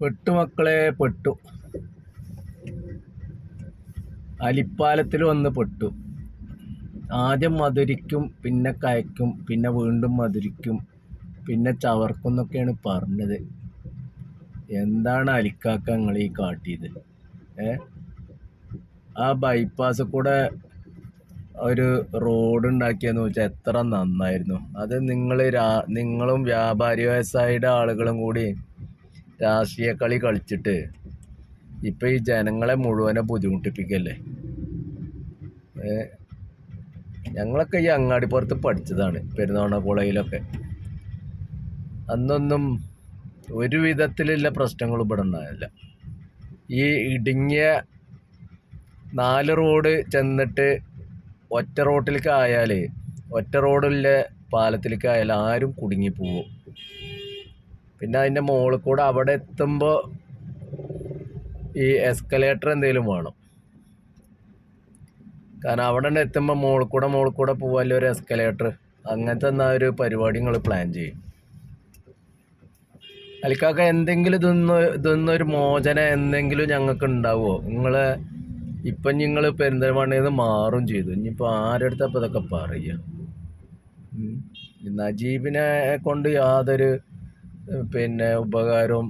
പെട്ടു മക്കളെ പെട്ടു. അലിപ്പാലത്തിൽ വന്ന് പെട്ടു. ആദ്യം മധുരിക്കും പിന്നെ കയക്കും പിന്നെ വീണ്ടും മധുരിക്കും പിന്നെ ചവർക്കും എന്നൊക്കെയാണ് പറഞ്ഞത്. എന്താണ് അലിക്കാക്ക നിങ്ങൾ ഈ കാട്ടിയത്? ഏ? ആ ബൈപ്പാസ് കൂടെ ഒരു റോഡ് ഉണ്ടാക്കിയെന്ന് വെച്ചാൽ എത്ര നന്നായിരുന്നു. അത് നിങ്ങൾ നിങ്ങളും വ്യാപാരി വ്യവസായിയുടെ ആളുകളും കൂടി രാഷ്ട്രീയ കളി കളിച്ചിട്ട് ഇപ്പം ഈ ജനങ്ങളെ മുഴുവനെ ബുദ്ധിമുട്ടിപ്പിക്കല്ലേ? ഞങ്ങളൊക്കെ ഈ അങ്ങാടിപ്പുറത്ത് പഠിച്ചതാണ് പെരുന്നാണ കോളേജിലൊക്കെ. അന്നൊന്നും ഒരു വിധത്തിലുള്ള പ്രശ്നങ്ങൾ ഇവിടെ ഉണ്ടായില്ല. ഈ ഇടുങ്ങിയ നാല് റോഡ് ചെന്നിട്ട് ഒറ്റ റോട്ടിലേക്ക് ആയാൽ ഒറ്റ റോഡിലെ പാലത്തിലേക്ക് ആയാൽ ആരും കുടുങ്ങി പോവും. പിന്നെ അതിന്റെ മുകളിൽ കൂടെ അവിടെ എത്തുമ്പോൾ ഈ എസ്കലേറ്റർ എന്തെങ്കിലും വേണം. കാരണം അവിടെ എത്തുമ്പോൾ മുകളിൽ കൂടെ മുകളിൽ കൂടെ പോകാമല്ലോ ഒരു എസ്കലേറ്റർ അങ്ങനത്തെ എന്നാ ഒരു പരിപാടി നിങ്ങൾ പ്ലാൻ ചെയ്യും. അലിക്കാക്ക എന്തെങ്കിലും ഇതൊന്ന് ഇതൊന്നൊരു മോചന എന്തെങ്കിലും ഞങ്ങൾക്ക് ഉണ്ടാവുമോ നിങ്ങൾ ഇപ്പം നിങ്ങൾ പെരിന്തൽമണ്ണയിൽ നിന്ന് മാറും ചെയ്തു. ഇനിയിപ്പോൾ ആരുടെ അടുത്ത് അപ്പോൾ ഇതൊക്കെ പറയുക? നജീബിനെ കൊണ്ട് യാതൊരു പിന്നെ ഉപകാരവും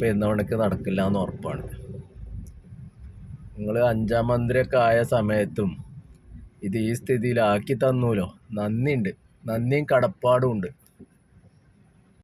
പെരുന്നവണക്ക് നടക്കില്ല എന്ന് ഉറപ്പാണ്. നിങ്ങൾ അഞ്ചാം മന്ത്രിയൊക്കെ ആയ സമയത്തും ഇത് ഈ സ്ഥിതിയിലാക്കി തന്നൂലോ? നന്ദിയുണ്ട്. നന്ദിയും കടപ്പാടും ഉണ്ട്.